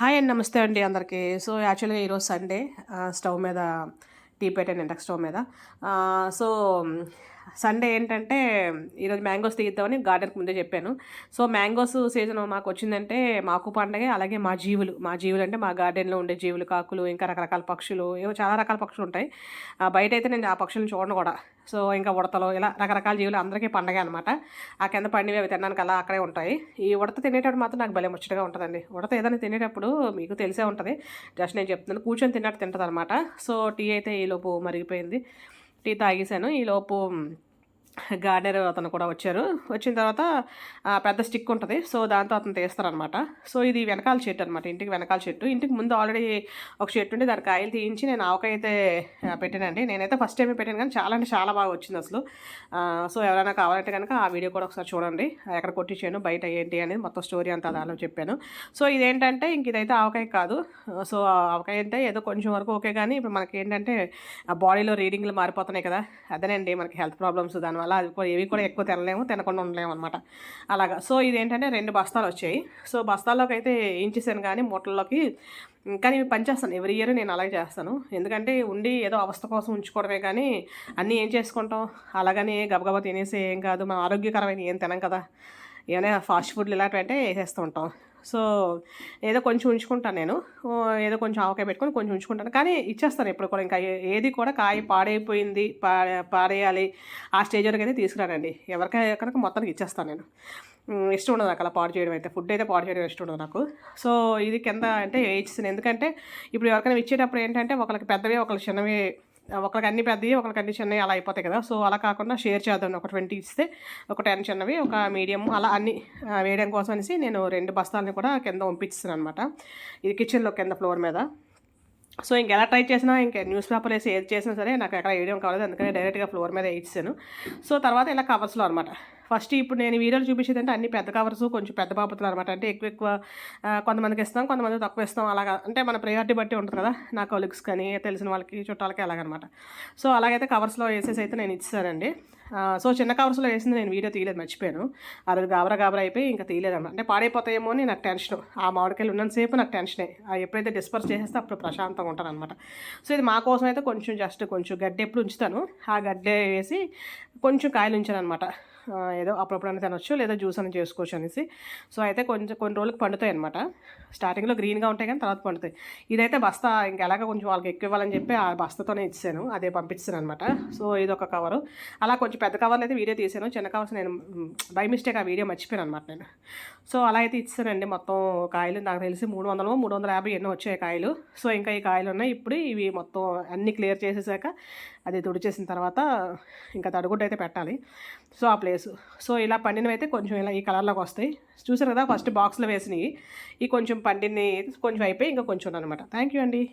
Hi అండి నమస్తే అండి అందరికీ. సో యాక్చువల్గా ఈరోజు సండే. స్టవ్ మీద టీ పెట్టాను ఇండక్షన్ స్టవ్ మీద సో సండే ఏంటంటే ఈరోజు మ్యాంగోస్ తీద్దామని గార్డెన్కి ముందే చెప్పాను. సో మ్యాంగోస్ సీజన్ మాకు వచ్చిందంటే మాకు పండగే అలాగే మా జీవులు. మా జీవులు అంటే మా గార్డెన్లో ఉండే జీవులు కాకులు ఇంకా రకరకాల పక్షులు ఏవో చాలా రకాల పక్షులు ఉంటాయి. బయట అయితే నేను ఆ పక్షులను చూడను కూడా. సో ఇంకా ఉడతలు ఇలా రకరకాల జీవులు అందరికీ పండగ అనమాట ఆ కింద పండివి అవి తినడానికి అలా అక్కడే ఉంటాయి. ఈ ఉడత తినేటప్పుడు మాత్రం నాకు భలే ముచ్చటగా ఉంటుందండి. ఉడత ఏదైనా తినేటప్పుడు మీకు తెలిసే ఉంటుంది. జస్ట్ నేను చెప్తున్నాను కూర్చొని తిన్నట్టు తింటుంది అనమాట సో టీ అయితే ఈలోపు మరిగిపోయింది. టీ తాగేసాను ఈలోపు గార్డెనర్ అతను కూడా వచ్చారు. వచ్చిన తర్వాత పెద్ద స్టిక్ ఉంటుంది. సో దాంతో అతను తీస్తారనమాట సో ఇది వెనకాల చెట్టు అనమాట ఇంటికి వెనకాల చెట్టు. ఇంటికి ముందు ఆల్రెడీ ఒక చెట్టు ఉండి దాని కాయలు తీయించి నేను ఆవకాయ అయితే పెట్టానండి. నేనైతే ఫస్ట్ టైమే పెట్టాను కానీ చాలా అంటే చాలా బాగా వచ్చింది అసలు. సో ఎవరైనా కావాలంటే కనుక ఆ వీడియో కూడా ఒకసారి చూడండి. ఎక్కడ కొట్టించాను బయట ఏంటి అనేది మొత్తం స్టోరీ అంతా దానిలో చెప్పాను. సో ఇదేంటంటే ఇంక ఇదైతే ఆవకాయ కాదు. సో ఆవకాయ అంటే ఏదో కొంచెం వరకు ఓకే కానీ ఇప్పుడు మనకి ఏంటంటే బాడీలో రీడింగ్లు మారిపోతున్నాయి కదా. అదేనండి మనకి హెల్త్ ప్రాబ్లమ్స్ దానివల్ల అది కూడా ఏవి కూడా ఎక్కువ తినలేము తినకుండా ఉండలేము అనమాట అలాగా. సో ఇదేంటంటే రెండు బస్తాలు వచ్చాయి. సో బస్తాల్లోకి అయితే ఇంచేసాను కానీ మూటల్లోకి కానీ ఇవి పనిచేస్తాను. ఎవరి ఇయర్ నేను అలాగే చేస్తాను. ఎందుకంటే ఉండి ఏదో అవస్థ కోసం ఉంచుకోవడమే కానీ అన్నీ ఏం చేసుకుంటాం? అలాగని గబగబా తినేసి ఏం కాదు. మనం ఆరోగ్యకరమైన ఏం తినం కదా. ఏమైనా ఫాస్ట్ ఫుడ్లు ఇలాంటివి అంటే వేసేస్తూ ఉంటాం. సో ఏదో కొంచెం ఉంచుకుంటాను నేను. ఏదో కొంచెం ఆవకాయ పెట్టుకొని కొంచెం ఉంచుకుంటాను. కానీ ఇచ్చేస్తాను ఎప్పుడు కూడా. ఇంకా ఏది కూడా కాయ పాడైపోయింది పా పాడేయాలి ఆ స్టేజ్ వరకు అయితే తీసుకురానండి. ఎవరికైనా కనుక మొత్తానికి ఇచ్చేస్తాను నేను. ఇష్టం ఉండదు నాకు అలా పాడు చేయడం అయితే. ఫుడ్ అయితే పాడు చేయడం ఇష్టం ఉండదు నాకు. సో ఇది కింద అంటే ఇచ్చేసాను ఎందుకంటే ఇప్పుడు ఎవరికైనా ఇచ్చేటప్పుడు ఏంటంటే ఒకరికి పెద్దవి ఒకరికి చిన్నవి ఒకరికి అన్ని పెద్దవి ఒకరికి అన్ని చిన్నవి అలా అయిపోతాయి కదా. సో అలా కాకుండా షేర్ చేద్దాం. ఒక ట్వంటీ ఇస్తే ఒక టెన్ చిన్నవి ఒక మీడియం అలా అన్ని వేయడం కోసం అనేసి నేను రెండు బస్తాలని కూడా కింద పంపించాను అనమాట ఇది కిచెన్లో కింద ఫ్లోర్ మీద. సో ఇంకెలా ట్రై చేసినా ఇంకా న్యూస్ పేపర్ వేసి ఏది చేసినా సరే నాకు ఎక్కడ వేయడం కావాలి అందుకని డైరెక్ట్గా ఫ్లోర్ మీద వేయించాను సో తర్వాత ఇలా కవర్స్లో అనమాట ఫస్ట్ ఇప్పుడు నేను వీడియోలు చూపించేది అంటే అన్ని పెద్ద కవర్స్ కొంచెం పెద్ద బాబుతులు అనమాట అంటే ఎక్కువ ఎక్కువ కొంతమందికి ఇస్తాం కొంతమంది తక్కువ ఇస్తాం. అలాగా అంటే మన ప్రయారిటీ బట్టి ఉంటుంది కదా నా కొలిగ్స్ కానీ తెలిసిన వాళ్ళకి చుట్టాలకి అలాగనమాట. సో అలాగైతే కవర్స్లో వేసేసి అయితే నేను ఇచ్చానండి సో చిన్న కవర్స్లో వేసింది నేను వీడియో తీయలేదు మర్చిపోయాను. ఆ రోజు గాబరా గాబరా అయిపోయి ఇంకా తీయలేదన్నమాట. అంటే పాడైపోతాయేమో అని నాకు టెన్షన్. ఆ మామిడికాయలు ఉన్నంతసేపు నాకు టెన్షనే. ఎప్పుడైతే డిస్పర్స్ చేసేస్తే అప్పుడు ప్రశాంతంగా ఉంటాను అనమాట సో ఇది మా కోసం అయితే కొంచెం జస్ట్ కొంచెం గడ్డి ఎప్పుడు ఉంచుతాను. ఆ గడ్డే వేసి కొంచెం కాయలు ఉంచాను అనమాట ఏదో అప్పుడప్పుడు తినొచ్చు లేదా జ్యూస్ అని చేసుకోవచ్చు అనేసి. సో అయితే కొంచెం కొన్ని రోజులకు పండుతాయి అనమాట స్టార్టింగ్లో గ్రీన్గా ఉంటాయి కానీ తర్వాత పండుతాయి. ఇదైతే బస్తా ఇంకా ఎలాగ కొంచెం వాళ్ళకి ఎక్కువ ఇవ్వాలని చెప్పి ఆ బస్తాతోనే ఇచ్చాను అదే పంపించాను అనమాట సో ఇది ఒక కవరు అలా కొంచెం పెద్ద కవర్లు అయితే వీడియో తీసాను. చిన్న కవర్స్ నేను బై మిస్టేక్ ఆ వీడియో మర్చిపోయాను అనమాట నేను. సో అలా అయితే ఇచ్చానండి మొత్తం కాయలు. నాకు తెలిసి మూడు వందలు మూడు వందల యాభై ఎన్నో వచ్చాయి కాయలు. సో ఇంకా ఈ కాయలు ఉన్నాయి. ఇప్పుడు ఇవి మొత్తం అన్నీ క్లియర్ చేసేసాక అది తుడిచేసిన తర్వాత ఇంకా తడుగుడ్డ అయితే పెట్టాలి. సో ఆ ప్లేస్ సో ఇలా పండినవి అయితే కొంచెం ఇలా ఈ కలర్లోకి వస్తాయి. చూసారు కదా ఫస్ట్ బాక్స్లో వేసినవి. ఈ కొంచెం పండినవి కొంచెం అయిపోయి ఇంకా కొంచెం అనమాట థ్యాంక్ యూ అండి.